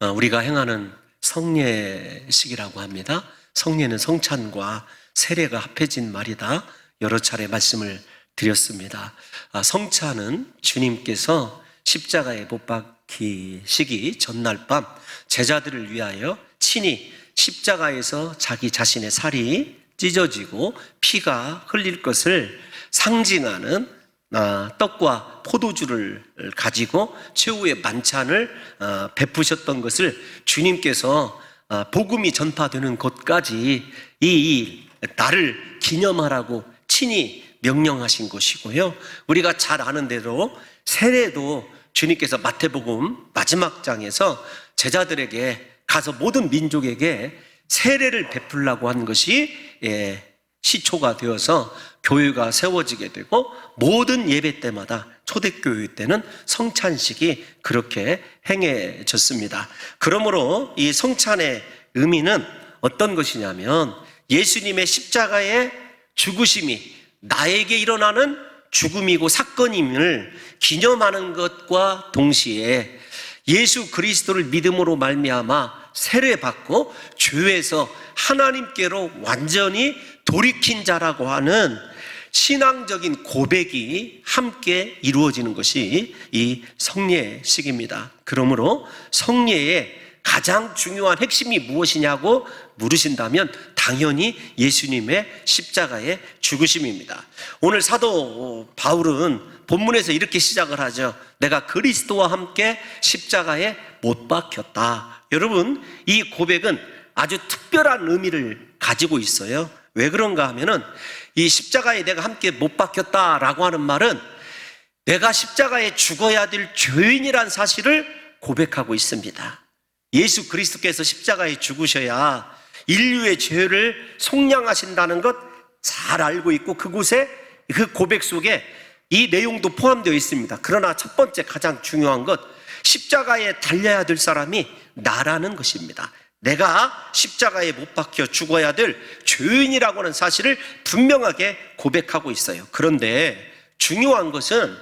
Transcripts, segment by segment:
어, 우리가 행하는 성례식이라고 합니다. 성례는 성찬과 세례가 합해진 말이다. 여러 차례 말씀을 드렸습니다. 아, 성찬은 주님께서 십자가에 못 박히시기 전날 밤 제자들을 위하여 친히 십자가에서 자기 자신의 살이 찢어지고 피가 흘릴 것을 상징하는 아, 떡과 포도주를 가지고 최후의 만찬을 아, 베푸셨던 것을 주님께서 아, 복음이 전파되는 곳까지 이, 이 날을 기념하라고 친히 명령하신 것이고요. 우리가 잘 아는 대로 세례도 주님께서 마태복음 마지막 장에서 제자들에게 가서 모든 민족에게 세례를 베풀라고 한 것이 예, 시초가 되어서 교회가 세워지게 되고 모든 예배 때마다 초대교회 때는 성찬식이 그렇게 행해졌습니다. 그러므로 이 성찬의 의미는 어떤 것이냐면 예수님의 십자가의 죽으심이 나에게 일어나는 죽음이고 사건임을 기념하는 것과 동시에 예수 그리스도를 믿음으로 말미암아 세례받고 죄에서 하나님께로 완전히 돌이킨 자라고 하는 신앙적인 고백이 함께 이루어지는 것이 이 성례식입니다. 그러므로 성례의 가장 중요한 핵심이 무엇이냐고 물으신다면 당연히 예수님의 십자가의 죽으심입니다. 오늘 사도 바울은 본문에서 이렇게 시작을 하죠. 내가 그리스도와 함께 십자가에 못 박혔다. 여러분, 이 고백은 아주 특별한 의미를 가지고 있어요. 왜 그런가 하면은 이 십자가에 내가 함께 못 박혔다라고 하는 말은 내가 십자가에 죽어야 될 죄인이란 사실을 고백하고 있습니다. 예수 그리스도께서 십자가에 죽으셔야 인류의 죄를 속량하신다는 것 잘 알고 있고 그곳에 그 고백 속에 이 내용도 포함되어 있습니다. 그러나 첫 번째 가장 중요한 것 십자가에 달려야 될 사람이 나라는 것입니다. 내가 십자가에 못 박혀 죽어야 될 죄인이라고 하는 사실을 분명하게 고백하고 있어요. 그런데 중요한 것은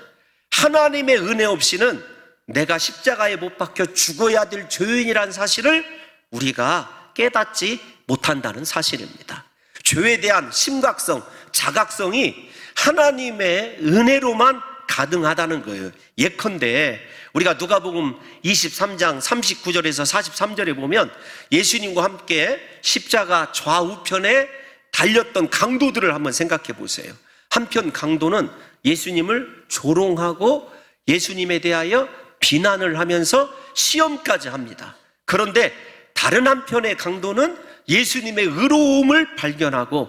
하나님의 은혜 없이는 내가 십자가에 못 박혀 죽어야 될 죄인이라는 사실을 우리가 깨닫지 못한다는 사실입니다. 죄에 대한 심각성, 자각성이 하나님의 은혜로만 가능하다는 거예요. 예컨대 우리가 누가복음 23장 39절에서 43절에 보면 예수님과 함께 십자가 좌우편에 달렸던 강도들을 한번 생각해 보세요. 한편 강도는 예수님을 조롱하고 예수님에 대하여 비난을 하면서 시험까지 합니다. 그런데 다른 한편의 강도는 예수님의 의로움을 발견하고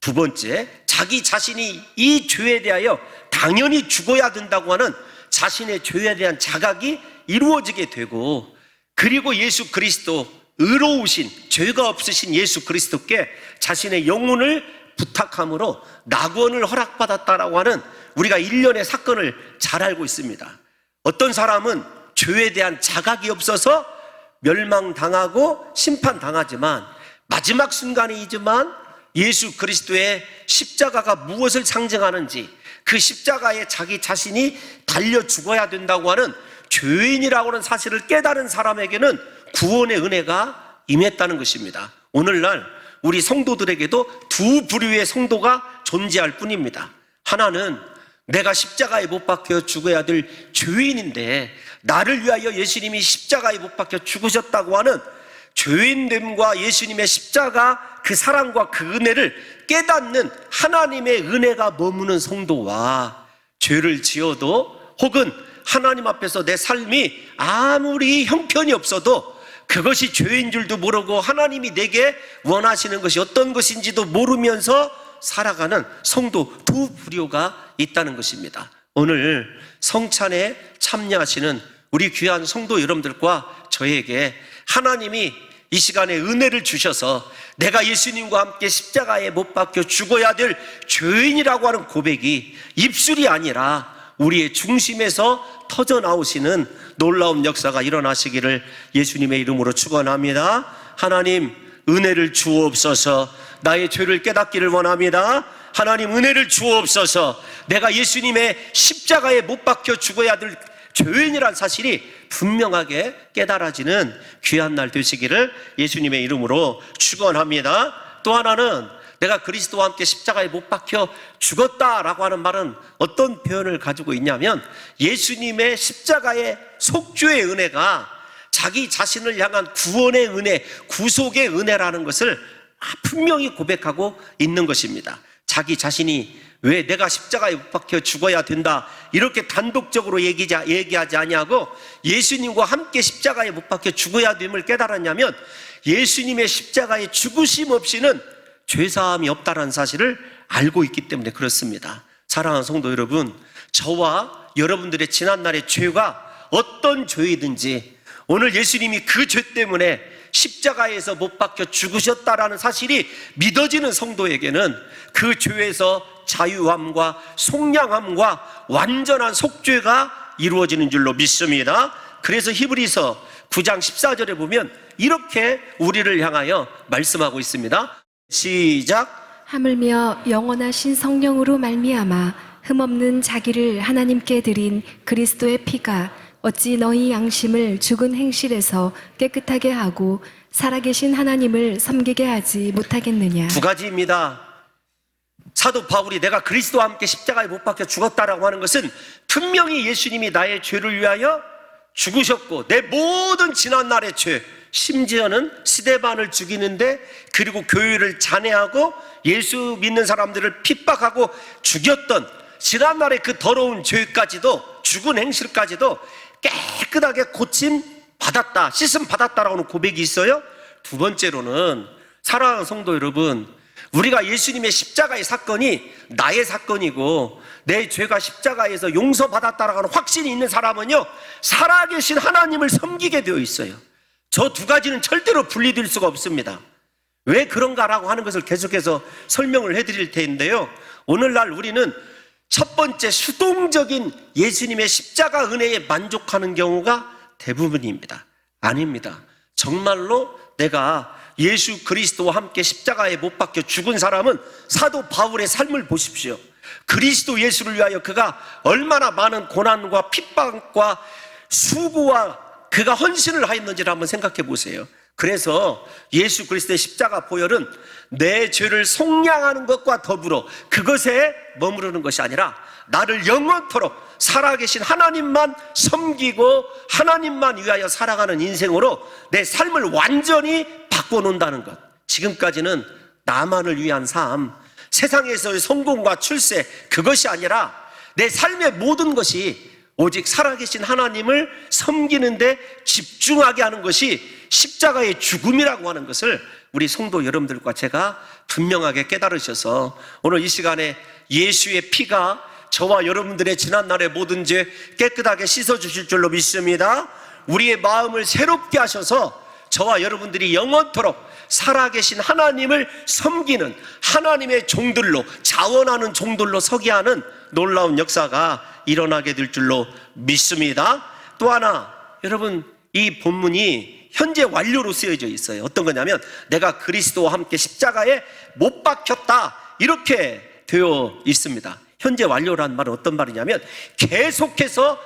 두 번째, 자기 자신이 이 죄에 대하여 당연히 죽어야 된다고 하는 자신의 죄에 대한 자각이 이루어지게 되고 그리고 예수 그리스도 의로우신 죄가 없으신 예수 그리스도께 자신의 영혼을 부탁함으로 낙원을 허락받았다라고 하는 우리가 일련의 사건을 잘 알고 있습니다. 어떤 사람은 죄에 대한 자각이 없어서 멸망당하고 심판당하지만 마지막 순간이지만 예수 그리스도의 십자가가 무엇을 상징하는지 그 십자가에 자기 자신이 달려 죽어야 된다고 하는 죄인이라고 하는 사실을 깨달은 사람에게는 구원의 은혜가 임했다는 것입니다. 오늘날 우리 성도들에게도 두 부류의 성도가 존재할 뿐입니다. 하나는 내가 십자가에 못 박혀 죽어야 될 죄인인데 나를 위하여 예수님이 십자가에 못 박혀 죽으셨다고 하는 죄인됨과 예수님의 십자가 그 사랑과 그 은혜를 깨닫는 하나님의 은혜가 머무는 성도와 죄를 지어도 혹은 하나님 앞에서 내 삶이 아무리 형편이 없어도 그것이 죄인 줄도 모르고 하나님이 내게 원하시는 것이 어떤 것인지도 모르면서 살아가는 성도 두 부류가 있다는 것입니다. 오늘 성찬에 참여하시는 우리 귀한 성도 여러분들과 저에게 하나님이 이 시간에 은혜를 주셔서 내가 예수님과 함께 십자가에 못 박혀 죽어야 될 죄인이라고 하는 고백이 입술이 아니라 우리의 중심에서 터져 나오시는 놀라운 역사가 일어나시기를 예수님의 이름으로 축원합니다. 하나님 은혜를 주옵소서. 나의 죄를 깨닫기를 원합니다. 하나님 은혜를 주옵소서. 내가 예수님의 십자가에 못 박혀 죽어야 될 죄인이란 사실이 분명하게 깨달아지는 귀한 날 되시기를 예수님의 이름으로 축원합니다. 또 하나는 내가 그리스도와 함께 십자가에 못 박혀 죽었다라고 하는 말은 어떤 표현을 가지고 있냐면 예수님의 십자가의 속죄의 은혜가 자기 자신을 향한 구원의 은혜, 구속의 은혜라는 것을 분명히 고백하고 있는 것입니다. 자기 자신이 왜 내가 십자가에 못 박혀 죽어야 된다 이렇게 단독적으로 얘기자, 얘기하지 아니하고 예수님과 함께 십자가에 못 박혀 죽어야 됨을 깨달았냐면 예수님의 십자가의 죽으심 없이는 죄사함이 없다는 사실을 알고 있기 때문에 그렇습니다. 사랑하는 성도 여러분, 저와 여러분들의 지난날의 죄가 어떤 죄이든지 오늘 예수님이 그 죄 때문에 십자가에서 못 박혀 죽으셨다라는 사실이 믿어지는 성도에게는 그 죄에서 자유함과 속량함과 완전한 속죄가 이루어지는 줄로 믿습니다. 그래서 히브리서 9장 14절에 보면 이렇게 우리를 향하여 말씀하고 있습니다. 시작. 하물며 영원하신 성령으로 말미암아 흠없는 자기를 하나님께 드린 그리스도의 피가 어찌 너희 양심을 죽은 행실에서 깨끗하게 하고 살아계신 하나님을 섬기게 하지 못하겠느냐 두 가지입니다. 사도 바울이 내가 그리스도와 함께 십자가에 못 박혀 죽었다라고 하는 것은 분명히 예수님이 나의 죄를 위하여 죽으셨고 내 모든 지난 날의 죄 심지어는 시대반을 죽이는데 그리고 교회를 잔해하고 예수 믿는 사람들을 핍박하고 죽였던 지난 날의 그 더러운 죄까지도 죽은 행실까지도 깨끗하게 고침 받았다 씻음 받았다라고 하는 고백이 있어요. 두 번째로는 사랑하는 성도 여러분 우리가 예수님의 십자가의 사건이 나의 사건이고 내 죄가 십자가에서 용서받았다라고 하는 확신이 있는 사람은요 살아계신 하나님을 섬기게 되어 있어요. 저 두 가지는 절대로 분리될 수가 없습니다. 왜 그런가라고 하는 것을 계속해서 설명을 해드릴 텐데요. 오늘날 우리는 첫 번째 수동적인 예수님의 십자가 은혜에 만족하는 경우가 대부분입니다. 아닙니다. 정말로 내가 예수 그리스도와 함께 십자가에 못 박혀 죽은 사람은 사도 바울의 삶을 보십시오. 그리스도 예수를 위하여 그가 얼마나 많은 고난과 핍박과 수고와 그가 헌신을 하였는지를 한번 생각해 보세요. 그래서 예수 그리스도의 십자가 보혈은 내 죄를 속량하는 것과 더불어 그것에 머무르는 것이 아니라 나를 영원토록 살아계신 하나님만 섬기고 하나님만 위하여 살아가는 인생으로 내 삶을 완전히 바꿔놓는다는 것. 지금까지는 나만을 위한 삶, 세상에서의 성공과 출세, 그것이 아니라 내 삶의 모든 것이 오직 살아계신 하나님을 섬기는데 집중하게 하는 것이 십자가의 죽음이라고 하는 것을 우리 성도 여러분들과 제가 분명하게 깨달으셔서 오늘 이 시간에 예수의 피가 저와 여러분들의 지난날의 모든 죄 깨끗하게 씻어주실 줄로 믿습니다. 우리의 마음을 새롭게 하셔서 저와 여러분들이 영원토록 살아계신 하나님을 섬기는 하나님의 종들로 자원하는 종들로 서게 하는 놀라운 역사가 일어나게 될 줄로 믿습니다. 또 하나 여러분 이 본문이 현재 완료로 쓰여져 있어요. 어떤 거냐면 내가 그리스도와 함께 십자가에 못 박혔다 이렇게 되어 있습니다. 현재 완료라는 말은 어떤 말이냐면 계속해서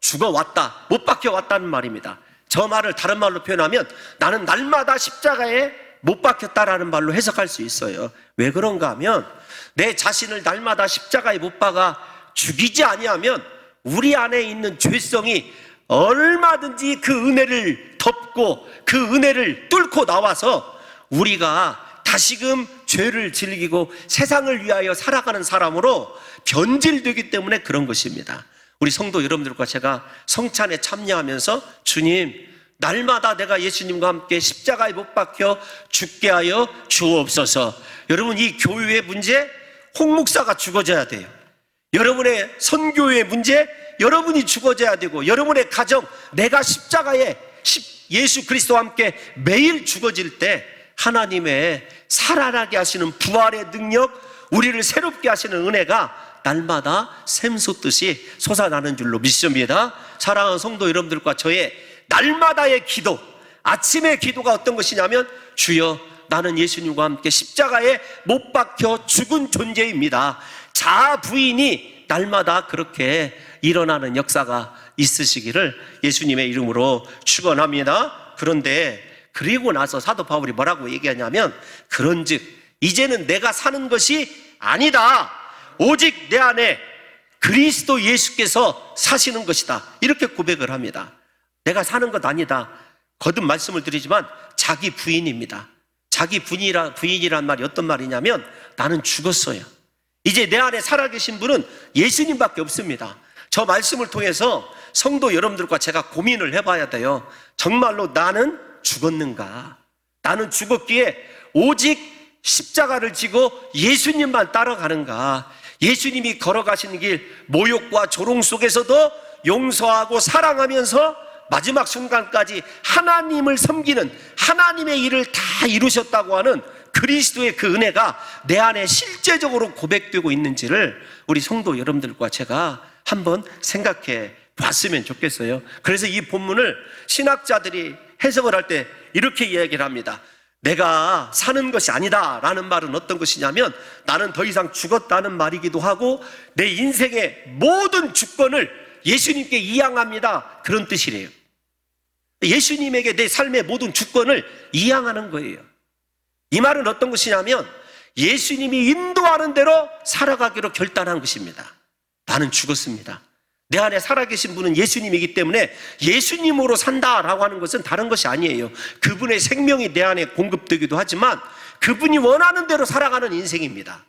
죽어왔다 못 박혀왔다는 말입니다. 저 말을 다른 말로 표현하면 나는 날마다 십자가에 못 박혔다라는 말로 해석할 수 있어요. 왜 그런가 하면 내 자신을 날마다 십자가에 못 박아 죽이지 아니하면 우리 안에 있는 죄성이 얼마든지 그 은혜를 덮고 그 은혜를 뚫고 나와서 우리가 다시금 죄를 즐기고 세상을 위하여 살아가는 사람으로 변질되기 때문에 그런 것입니다. 우리 성도 여러분들과 제가 성찬에 참여하면서 주님, 날마다 내가 예수님과 함께 십자가에 못 박혀 죽게 하여 주옵소서. 여러분, 이 교회의 문제, 홍 목사가 죽어져야 돼요. 여러분의 선교의 문제, 여러분이 죽어져야 되고, 여러분의 가정, 내가 십자가에 예수 그리스도와 함께 매일 죽어질 때, 하나님의 살아나게 하시는 부활의 능력, 우리를 새롭게 하시는 은혜가 날마다 샘솟듯이 솟아나는 줄로 믿습니다. 사랑하는 성도 여러분들과 저의 날마다의 기도, 아침의 기도가 어떤 것이냐면 주여 나는 예수님과 함께 십자가에 못 박혀 죽은 존재입니다. 자아 부인이 날마다 그렇게 일어나는 역사가 있으시기를 예수님의 이름으로 축원합니다. 그런데 그리고 나서 사도 바울이 뭐라고 얘기하냐면 그런즉 이제는 내가 사는 것이 아니다. 오직 내 안에 그리스도 예수께서 사시는 것이다. 이렇게 고백을 합니다. 내가 사는 것 아니다. 거듭 말씀을 드리지만 자기 부인입니다. 자기 부인이라, 부인이란 말이 어떤 말이냐면 나는 죽었어요. 이제 내 안에 살아계신 분은 예수님밖에 없습니다. 저 말씀을 통해서 성도 여러분들과 제가 고민을 해봐야 돼요. 정말로 나는 죽었는가? 나는 죽었기에 오직 십자가를 지고 예수님만 따라가는가? 예수님이 걸어가시는 길, 모욕과 조롱 속에서도 용서하고 사랑하면서 마지막 순간까지 하나님을 섬기는 하나님의 일을 다 이루셨다고 하는 그리스도의 그 은혜가 내 안에 실제적으로 고백되고 있는지를 우리 성도 여러분들과 제가 한번 생각해 봤으면 좋겠어요. 그래서 이 본문을 신학자들이 해석을 할 때 이렇게 이야기를 합니다. 내가 사는 것이 아니다 라는 말은 어떤 것이냐면 나는 더 이상 죽었다는 말이기도 하고 내 인생의 모든 주권을 예수님께 이양합니다. 그런 뜻이래요. 예수님에게 내 삶의 모든 주권을 이양하는 거예요. 이 말은 어떤 것이냐면 예수님이 인도하는 대로 살아가기로 결단한 것입니다. 나는 죽었습니다. 내 안에 살아계신 분은 예수님이기 때문에 예수님으로 산다라고 하는 것은 다른 것이 아니에요. 그분의 생명이 내 안에 공급되기도 하지만 그분이 원하는 대로 살아가는 인생입니다.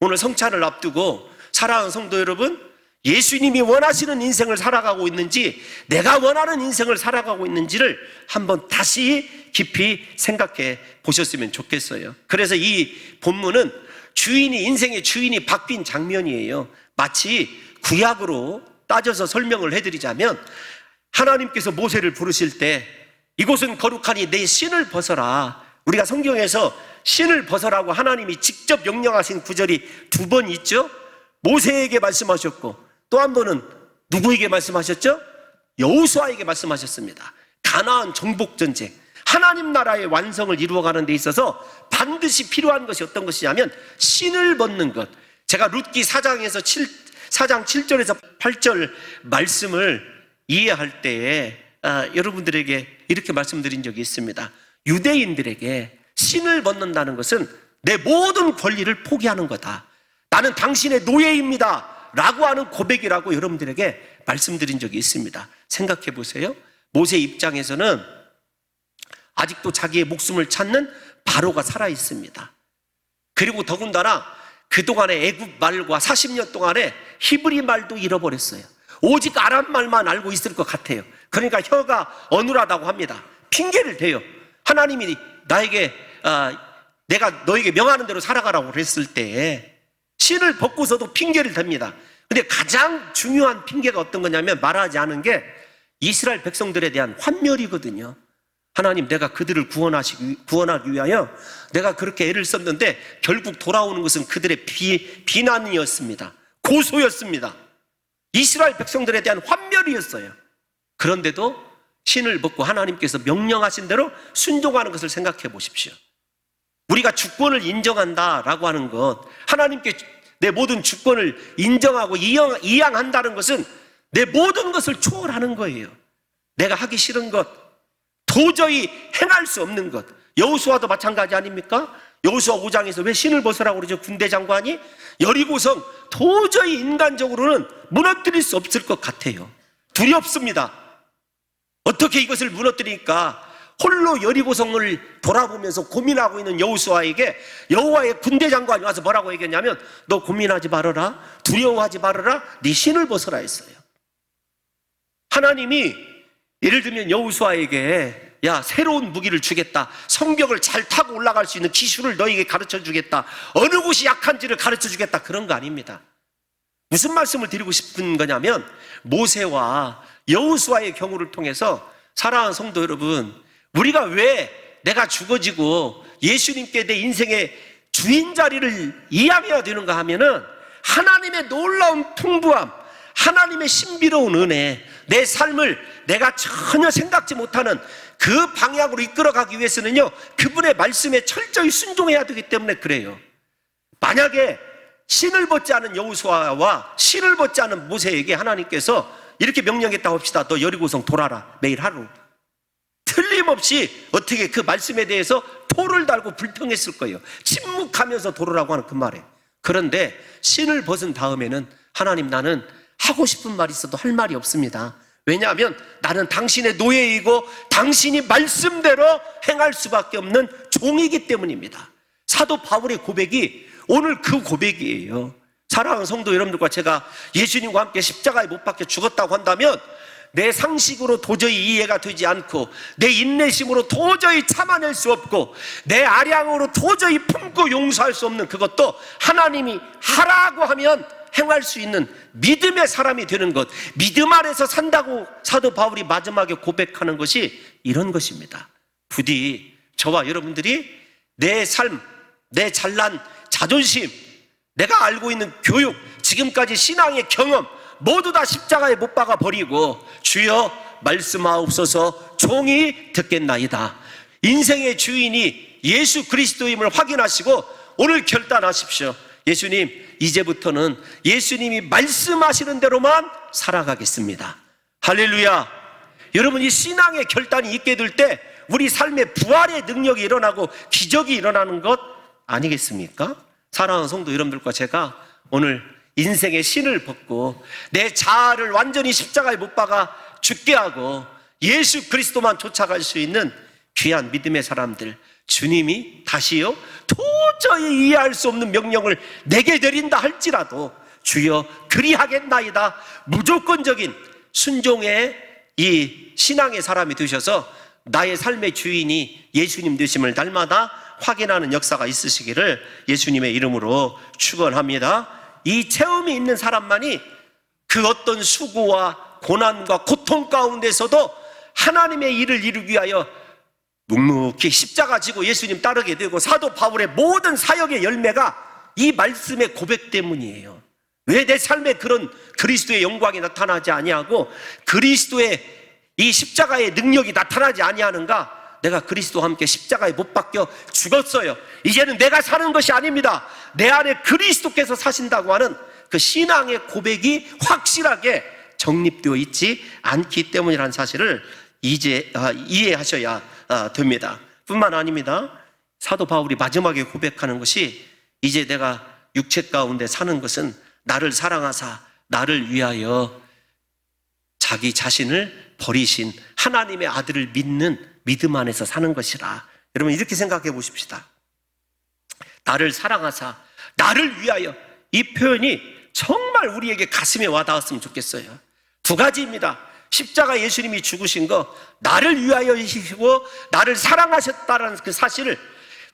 오늘 성찬을 앞두고 사랑하는 성도 여러분, 예수님이 원하시는 인생을 살아가고 있는지 내가 원하는 인생을 살아가고 있는지를 한번 다시 깊이 생각해 보셨으면 좋겠어요. 그래서 이 본문은 주인이 인생의 주인이 바뀐 장면이에요. 마치 구약으로 따져서 설명을 해드리자면 하나님께서 모세를 부르실 때 이곳은 거룩하니 내 신을 벗어라. 우리가 성경에서 신을 벗어라고 하나님이 직접 명령하신 구절이 두 번 있죠. 모세에게 말씀하셨고 또 한 번은 누구에게 말씀하셨죠? 여호수아에게 말씀하셨습니다. 가나안 정복 전쟁. 하나님 나라의 완성을 이루어가는 데 있어서 반드시 필요한 것이 어떤 것이냐면 신을 벗는 것. 제가 룻기 4장에서 7, 4장 7절에서 8절 말씀을 이해할 때에 아, 여러분들에게 이렇게 말씀드린 적이 있습니다. 유대인들에게 신을 벗는다는 것은 내 모든 권리를 포기하는 거다. 나는 당신의 노예입니다. 라고 하는 고백이라고 여러분들에게 말씀드린 적이 있습니다. 생각해 보세요. 모세 입장에서는 아직도 자기의 목숨을 찾는 바로가 살아 있습니다. 그리고 더군다나 그동안의 애굽 말과 40년 동안에 히브리 말도 잃어버렸어요. 오직 아람 말만 알고 있을 것 같아요. 그러니까 혀가 어눌하다고 합니다. 핑계를 대요. 하나님이 나에게 아, 내가 너에게 명하는 대로 살아가라고 그랬을 때 신을 벗고서도 핑계를 댑니다. 근데 가장 중요한 핑계가 어떤 거냐면 말하지 않은 게 이스라엘 백성들에 대한 환멸이거든요. 하나님 내가 그들을 구원하시기, 구원하기 위하여 내가 그렇게 애를 썼는데 결국 돌아오는 것은 그들의 비, 비난이었습니다. 고소였습니다. 이스라엘 백성들에 대한 환멸이었어요. 그런데도 신을 벗고 하나님께서 명령하신 대로 순종하는 것을 생각해 보십시오. 우리가 주권을 인정한다라고 하는 것, 하나님께 내 모든 주권을 인정하고 이양, 이양한다는 것은 내 모든 것을 초월하는 거예요. 내가 하기 싫은 것, 도저히 행할 수 없는 것. 여호수아도 마찬가지 아닙니까? 여호수아 5장에서 왜 신을 벗으라고 그러죠? 군대 장관이 여리고성 도저히 인간적으로는 무너뜨릴 수 없을 것 같아요. 두렵습니다. 어떻게 이것을 무너뜨리니까 홀로 여리고성을 돌아보면서 고민하고 있는 여호수아에게 여호와의 군대 장관이 와서 뭐라고 얘기했냐면 너 고민하지 말아라 두려워하지 말아라 네 신을 벗어라 했어요. 하나님이 예를 들면 여호수아에게 야 새로운 무기를 주겠다. 성벽을 잘 타고 올라갈 수 있는 기술을 너에게 가르쳐 주겠다. 어느 곳이 약한지를 가르쳐 주겠다. 그런 거 아닙니다. 무슨 말씀을 드리고 싶은 거냐면 모세와 여호수아의 경우를 통해서 사랑하는 성도 여러분 우리가 왜 내가 죽어지고 예수님께 내 인생의 주인 자리를 이양해야 되는가 하면은 하나님의 놀라운 풍부함, 하나님의 신비로운 은혜, 내 삶을 내가 전혀 생각지 못하는 그 방향으로 이끌어가기 위해서는요, 그분의 말씀에 철저히 순종해야 되기 때문에 그래요. 만약에 신을 벗지 않은 여호수아와 신을 벗지 않은 모세에게 하나님께서 이렇게 명령했다고 합시다. 너 여리고성 돌아라. 매일 하루. 틀림없이 어떻게 그 말씀에 대해서 토를 달고 불평했을 거예요. 침묵하면서 돌으라고 하는 그 말에. 그런데 신을 벗은 다음에는 하나님 나는 하고 싶은 말이 있어도 할 말이 없습니다. 왜냐하면 나는 당신의 노예이고 당신이 말씀대로 행할 수밖에 없는 종이기 때문입니다. 사도 바울의 고백이 오늘 그 고백이에요. 사랑하는 성도 여러분들과 제가 예수님과 함께 십자가에 못 박혀 죽었다고 한다면 내 상식으로 도저히 이해가 되지 않고 내 인내심으로 도저히 참아낼 수 없고 내 아량으로 도저히 품고 용서할 수 없는 그것도 하나님이 하라고 하면 행할 수 있는 믿음의 사람이 되는 것 믿음 아래서 산다고 사도 바울이 마지막에 고백하는 것이 이런 것입니다. 부디 저와 여러분들이 내 삶, 내 잘난 자존심 내가 알고 있는 교육, 지금까지 신앙의 경험 모두 다 십자가에 못 박아 버리고 주여 말씀하옵소서 종이 듣겠나이다. 인생의 주인이 예수 그리스도임을 확인하시고 오늘 결단하십시오. 예수님, 이제부터는 예수님이 말씀하시는 대로만 살아가겠습니다. 할렐루야. 여러분 이 신앙의 결단이 있게 될 때 우리 삶의 부활의 능력이 일어나고 기적이 일어나는 것 아니겠습니까? 사랑하는 성도 여러분들과 제가 오늘 인생의 신을 벗고 내 자아를 완전히 십자가에 못 박아 죽게 하고 예수 그리스도만 쫓아갈 수 있는 귀한 믿음의 사람들 주님이 다시요 도저히 이해할 수 없는 명령을 내게 내린다 할지라도 주여 그리하겠나이다 무조건적인 순종의 이 신앙의 사람이 되셔서 나의 삶의 주인이 예수님 되심을 날마다 확인하는 역사가 있으시기를 예수님의 이름으로 축원합니다. 이 체험이 있는 사람만이 그 어떤 수고와 고난과 고통 가운데서도 하나님의 일을 이루기 위하여 묵묵히 십자가 지고 예수님 따르게 되고 사도 바울의 모든 사역의 열매가 이 말씀의 고백 때문이에요. 왜 내 삶에 그런 그리스도의 영광이 나타나지 아니하고 그리스도의 이 십자가의 능력이 나타나지 아니하는가? 내가 그리스도와 함께 십자가에 못 박혀 죽었어요. 이제는 내가 사는 것이 아닙니다. 내 안에 그리스도께서 사신다고 하는 그 신앙의 고백이 확실하게 정립되어 있지 않기 때문이라는 사실을 이제 아, 이해하셔야 아, 됩니다. 뿐만 아닙니다. 사도 바울이 마지막에 고백하는 것이 이제 내가 육체 가운데 사는 것은 나를 사랑하사 나를 위하여 자기 자신을 버리신 하나님의 아들을 믿는 믿음 안에서 사는 것이라. 여러분 이렇게 생각해 보십시다. 나를 사랑하사 나를 위하여 이 표현이 정말 우리에게 가슴에 와닿았으면 좋겠어요. 두 가지입니다. 십자가 예수님이 죽으신 거 나를 위하여 이시고 나를 사랑하셨다라는 그 사실을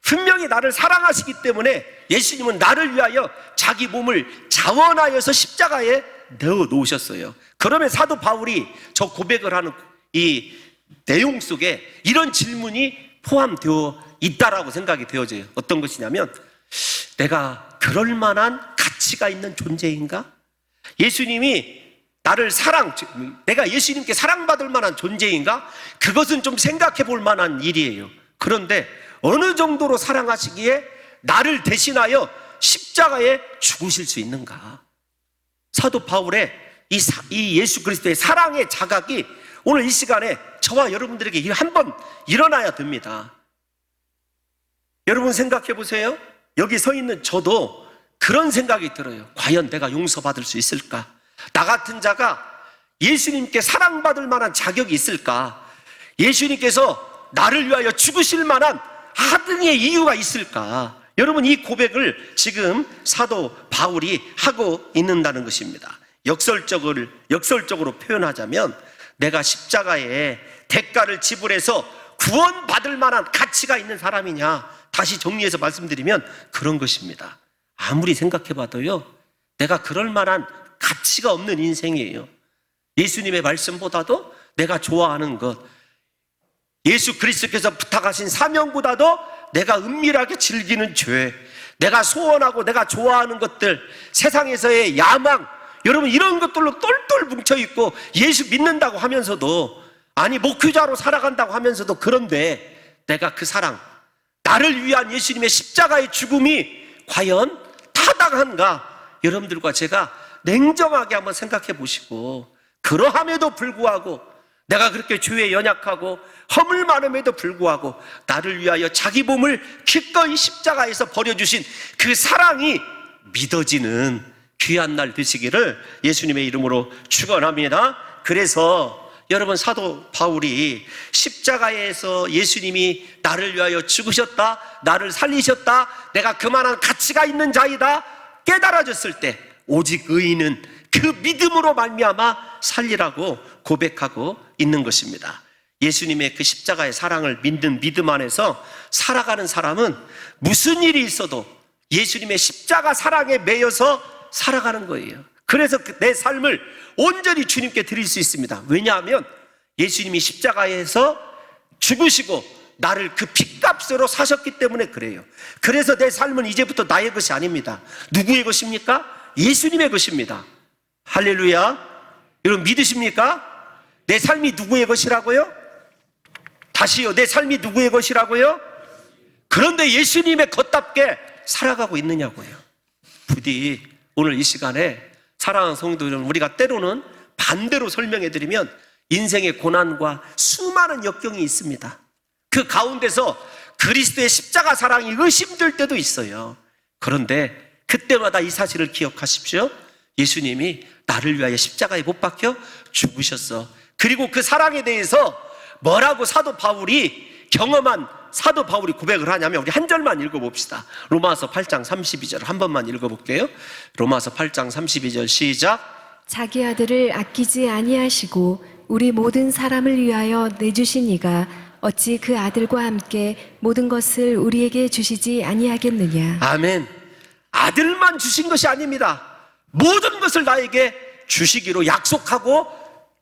분명히 나를 사랑하시기 때문에 예수님은 나를 위하여 자기 몸을 자원하여서 십자가에 넣어 놓으셨어요. 그러면 사도 바울이 저 고백을 하는 이 내용 속에 이런 질문이 포함되어 있다라고 생각이 되어져요. 어떤 것이냐면 내가 그럴 만한 가치가 있는 존재인가? 예수님이 나를 사랑, 내가 예수님께 사랑받을 만한 존재인가? 그것은 좀 생각해 볼 만한 일이에요. 그런데 어느 정도로 사랑하시기에 나를 대신하여 십자가에 죽으실 수 있는가? 사도 바울의 이, 예수 그리스도의 사랑의 자각이 오늘 이 시간에 저와 여러분들에게 한번 일어나야 됩니다. 여러분 생각해 보세요. 여기 서 있는 저도 그런 생각이 들어요. 과연 내가 용서받을 수 있을까? 나 같은 자가 예수님께 사랑받을 만한 자격이 있을까? 예수님께서 나를 위하여 죽으실 만한 하등의 이유가 있을까? 여러분 이 고백을 지금 사도 바울이 하고 있는다는 것입니다. 역설적으로 역설적으로 표현하자면 내가 십자가에 대가를 지불해서 구원받을 만한 가치가 있는 사람이냐? 다시 정리해서 말씀드리면 그런 것입니다. 아무리 생각해 봐도요, 내가 그럴 만한 가치가 없는 인생이에요. 예수님의 말씀보다도 내가 좋아하는 것, 예수 그리스도께서 부탁하신 사명보다도 내가 은밀하게 즐기는 죄, 내가 소원하고 내가 좋아하는 것들, 세상에서의 야망, 여러분 이런 것들로 똘똘 뭉쳐 있고 예수 믿는다고 하면서도 아니 목회자로 살아간다고 하면서도 그런데 내가 그 사랑, 나를 위한 예수님의 십자가의 죽음이 과연 타당한가? 여러분들과 제가 냉정하게 한번 생각해 보시고 그러함에도 불구하고 내가 그렇게 죄에 연약하고 허물 많음에도 불구하고 나를 위하여 자기 몸을 기꺼이 십자가에서 버려주신 그 사랑이 믿어지는 귀한 날 되시기를 예수님의 이름으로 축원합니다. 그래서 여러분 사도 바울이 십자가에서 예수님이 나를 위하여 죽으셨다, 나를 살리셨다, 내가 그만한 가치가 있는 자이다 깨달아졌을 때 오직 의인은 그 믿음으로 말미암아 살리라고 고백하고 있는 것입니다. 예수님의 그 십자가의 사랑을 믿는 믿음 안에서 살아가는 사람은 무슨 일이 있어도 예수님의 십자가 사랑에 매여서 살아가는 거예요. 그래서 그내 삶을 온전히 주님께 드릴 수 있습니다. 왜냐하면 예수님이 십자가에서 죽으시고 나를 그 핏값으로 사셨기 때문에 그래요. 그래서 내 삶은 이제부터 나의 것이 아닙니다. 누구의 것입니까? 예수님의 것입니다. 할렐루야. 여러분 믿으십니까? 내 삶이 누구의 것이라고요? 다시요. 내 삶이 누구의 것이라고요? 그런데 예수님의 것답게 살아가고 있느냐고요. 부디 오늘 이 시간에 사랑하는 성도 여러분, 우리가 때로는 반대로 설명해 드리면 인생의 고난과 수많은 역경이 있습니다. 그 가운데서 그리스도의 십자가 사랑이 의심될 때도 있어요. 그런데 그때마다 이 사실을 기억하십시오. 예수님이 나를 위하여 십자가에 못 박혀 죽으셨어. 그리고 그 사랑에 대해서 뭐라고 사도 바울이 경험한 사도 바울이 고백을 하냐면 우리 한 절만 읽어봅시다. 로마서 8장 32절 한 번만 읽어볼게요. 로마서 8장 32절 시작. 자기 아들을 아끼지 아니하시고 우리 모든 사람을 위하여 내주신 이가 어찌 그 아들과 함께 모든 것을 우리에게 주시지 아니하겠느냐 아멘. 아들만 주신 것이 아닙니다. 모든 것을 나에게 주시기로 약속하고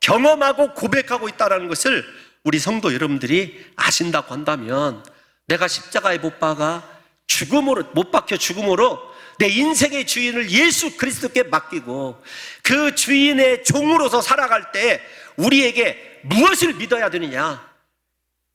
경험하고 고백하고 있다는 것을 우리 성도 여러분들이 아신다고 한다면 내가 십자가에 못 박아 죽음으로 못 박혀 죽음으로 내 인생의 주인을 예수 그리스도께 맡기고 그 주인의 종으로서 살아갈 때 우리에게 무엇을 믿어야 되느냐?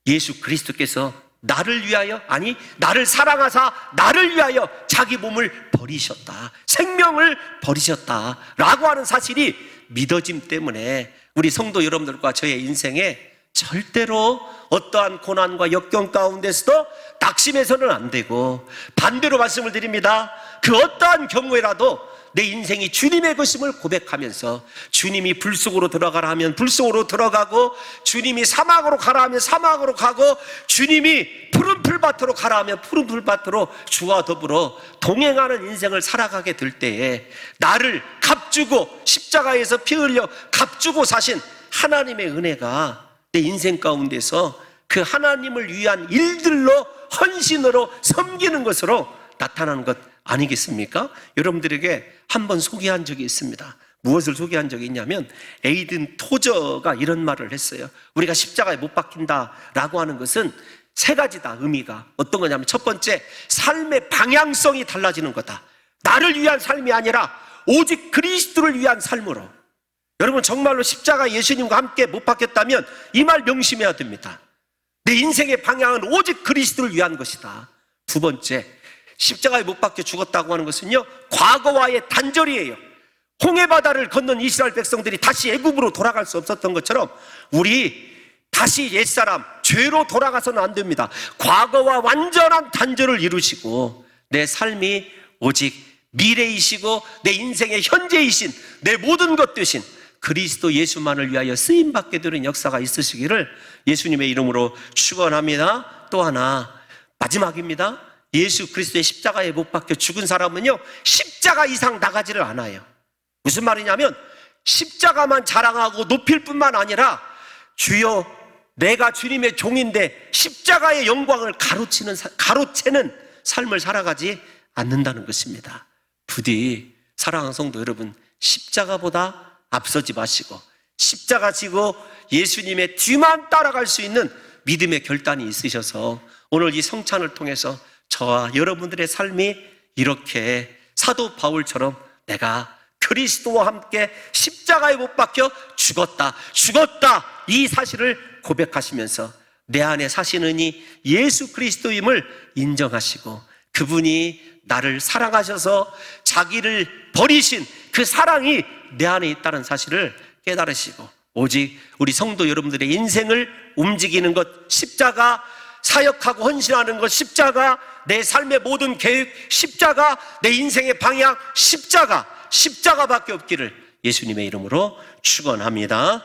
예수 그리스도께서 나를 위하여 아니 나를 사랑하사 나를 위하여 자기 몸을 버리셨다. 생명을 버리셨다라고 하는 사실이 믿어짐 때문에 우리 성도 여러분들과 저의 인생에 절대로 어떠한 고난과 역경 가운데서도 낙심해서는 안 되고 반대로 말씀을 드립니다. 그 어떠한 경우에라도 내 인생이 주님의 것임을 고백하면서 주님이 불 속으로 들어가라 하면 불 속으로 들어가고 주님이 사막으로 가라 하면 사막으로 가고 주님이 푸른 풀밭으로 가라 하면 푸른 풀밭으로 주와 더불어 동행하는 인생을 살아가게 될 때에 나를 값주고 십자가에서 피 흘려 값주고 사신 하나님의 은혜가 내 인생 가운데서 그 하나님을 위한 일들로 헌신으로 섬기는 것으로 나타나는 것 아니겠습니까? 여러분들에게 한 번 소개한 적이 있습니다. 무엇을 소개한 적이 있냐면 에이든 토저가 이런 말을 했어요. 우리가 십자가에 못 박힌다라고 하는 것은 세 가지다 의미가 어떤 거냐면 첫 번째 삶의 방향성이 달라지는 거다. 나를 위한 삶이 아니라 오직 그리스도를 위한 삶으로. 여러분 정말로 십자가 예수님과 함께 못 박혔다면 이 말 명심해야 됩니다. 내 인생의 방향은 오직 그리스도를 위한 것이다. 두 번째, 십자가에 못 박혀 죽었다고 하는 것은요, 과거와의 단절이에요. 홍해 바다를 건넌 이스라엘 백성들이 다시 애굽으로 돌아갈 수 없었던 것처럼 우리 다시 옛사람 죄로 돌아가서는 안 됩니다. 과거와 완전한 단절을 이루시고 내 삶이 오직 미래이시고 내 인생의 현재이신 내 모든 것 되신 그리스도 예수만을 위하여 쓰임 받게 되는 역사가 있으시기를 예수님의 이름으로 축원합니다. 또 하나 마지막입니다. 예수 그리스도의 십자가에 못 박혀 죽은 사람은요 십자가 이상 나가지를 않아요. 무슨 말이냐면 십자가만 자랑하고 높일 뿐만 아니라 주여 내가 주님의 종인데 십자가의 영광을 가로치는 사- 가로채는 삶을 살아가지 않는다는 것입니다. 부디 사랑하는 성도 여러분 십자가보다 앞서지 마시고 십자가 지고 예수님의 뒤만 따라갈 수 있는 믿음의 결단이 있으셔서 오늘 이 성찬을 통해서 저와 여러분들의 삶이 이렇게 사도 바울처럼 내가 그리스도와 함께 십자가에 못 박혀 죽었다, 죽었다 이 사실을 고백하시면서 내 안에 사시는 이 예수 그리스도임을 인정하시고 그분이 나를 사랑하셔서 자기를 버리신 그 사랑이 내 안에 있다는 사실을 깨달으시고 오직 우리 성도 여러분들의 인생을 움직이는 것 십자가 사역하고 헌신하는 것 십자가 내 삶의 모든 계획 십자가 내 인생의 방향 십자가 십자가밖에 없기를 예수님의 이름으로 축원합니다.